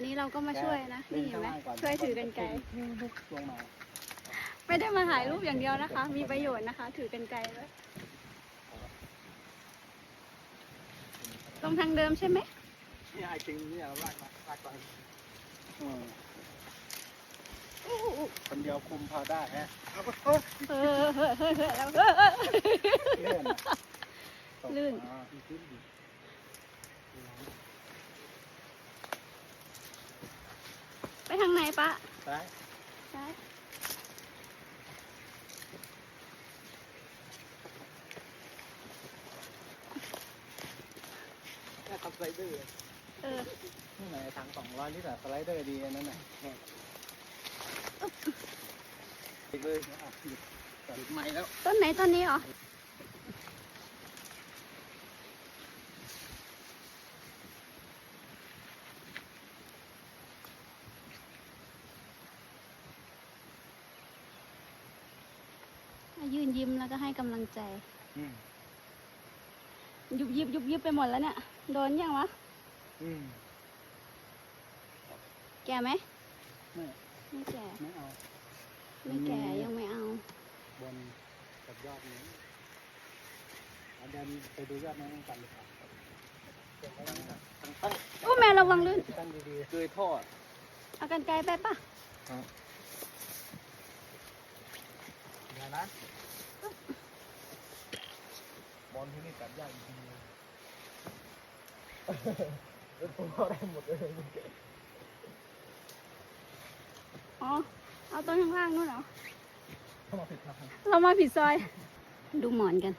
อันนี้เราก็มาช่วยนะนี่เห็นไหมข้างล่างก่อนช่วยถือกันไกลลงมาไม่ได้มาถ่ายรูปอย่างเดียวนะคะ มีประโยชน์นะคะ ถือกันไกลด้วยตรงทางเดิมใช่ไหมนี่ไอ้จริงเนี่ยลากมาลากไปอืมอู้หูคนเดียวคุมพอได้ฮะเอาไปเออเฮ้ยเฮ้ยเฮ้ยแล้วเออเออ เลื่อนอะตก ลื่น อ่าลื่นดิ ไป ทางไหนปะไปใช่แค่ทำสไลเดอร์เออนี่ไหนถังสองร้อยลิตรอะสไลเดอร์ดีอันนั้นน่ะเนี่ยอีกเลยอะหยุดหยุดใหม่แล้ว ต้นไหนต้นนี้เหรอ ยืนยิ้มแล้วก็ให้กำลังใจ อืมยุบยิบยุบยิบไปหมดแล้วเนี่ย โดนยังวะ อืมแก่ไหม ไม่ไม่แก่ ไม่เอาไม่แก่ยังไม่เอา บนกับยอดนี้เอาเดินไปดูยอดนี้กันดีกว่าเก็บไว้ตั้งตั้งอู้แม่ระวังลื่นตั้งดีๆเกยท่อเอากันไกลไปปะเดี๋ ยวนะบอลที่นี่ตัดยากจริงๆเลยแล้วผมเอาได้หมดเลยอ๋อ เอาต้นข้างล่างนู่นเหรอ เข้ามาผิดทางเรามาผิดซอย ดูหมอนกัน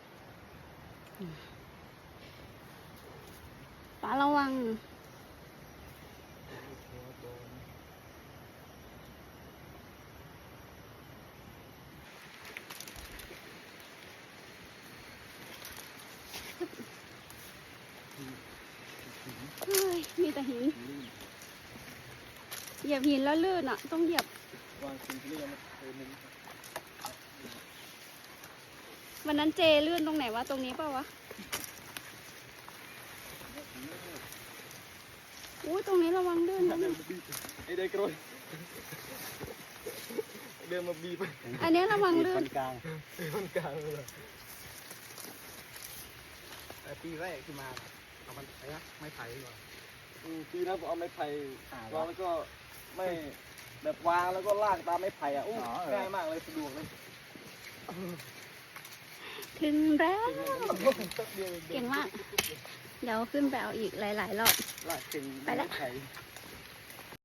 ป้าระวัง เฮ้ย มีแต่หิน เหยียบหินแล้วลื่นอะ ต้องเหยียบ วางสิ่งที่เรียกว่าเออมึงวันนั้นเจลื่นตรงไหนวะ ตรงนี้เปล่าวะ อุ้ยตรงนี้ระวังลื่นนะเดินมาบีบไอ้เด็กโรยเดินมาบีบอันนี้ระวังลื่น กลางคนกลางเลยแต่ปีแรกที่มาเอามันไอ้นะไม้ไผ่ดีกว่า อืมปีนั้นผมเอาไม้ไผ่อ่าวางแล้วก็ไม่แบบวางแล้วก็ลากตามไม้ไผ่อะอู้อ๋อเออ ง่ายมากเลยสะดวกเลยถึงแล้วแป๊บเดียวเก่งมาก เดี๋ยวขึ้นไปเอาอีกหลาย ๆ รอบ ลากเก่งไปละ ไม้ไผ่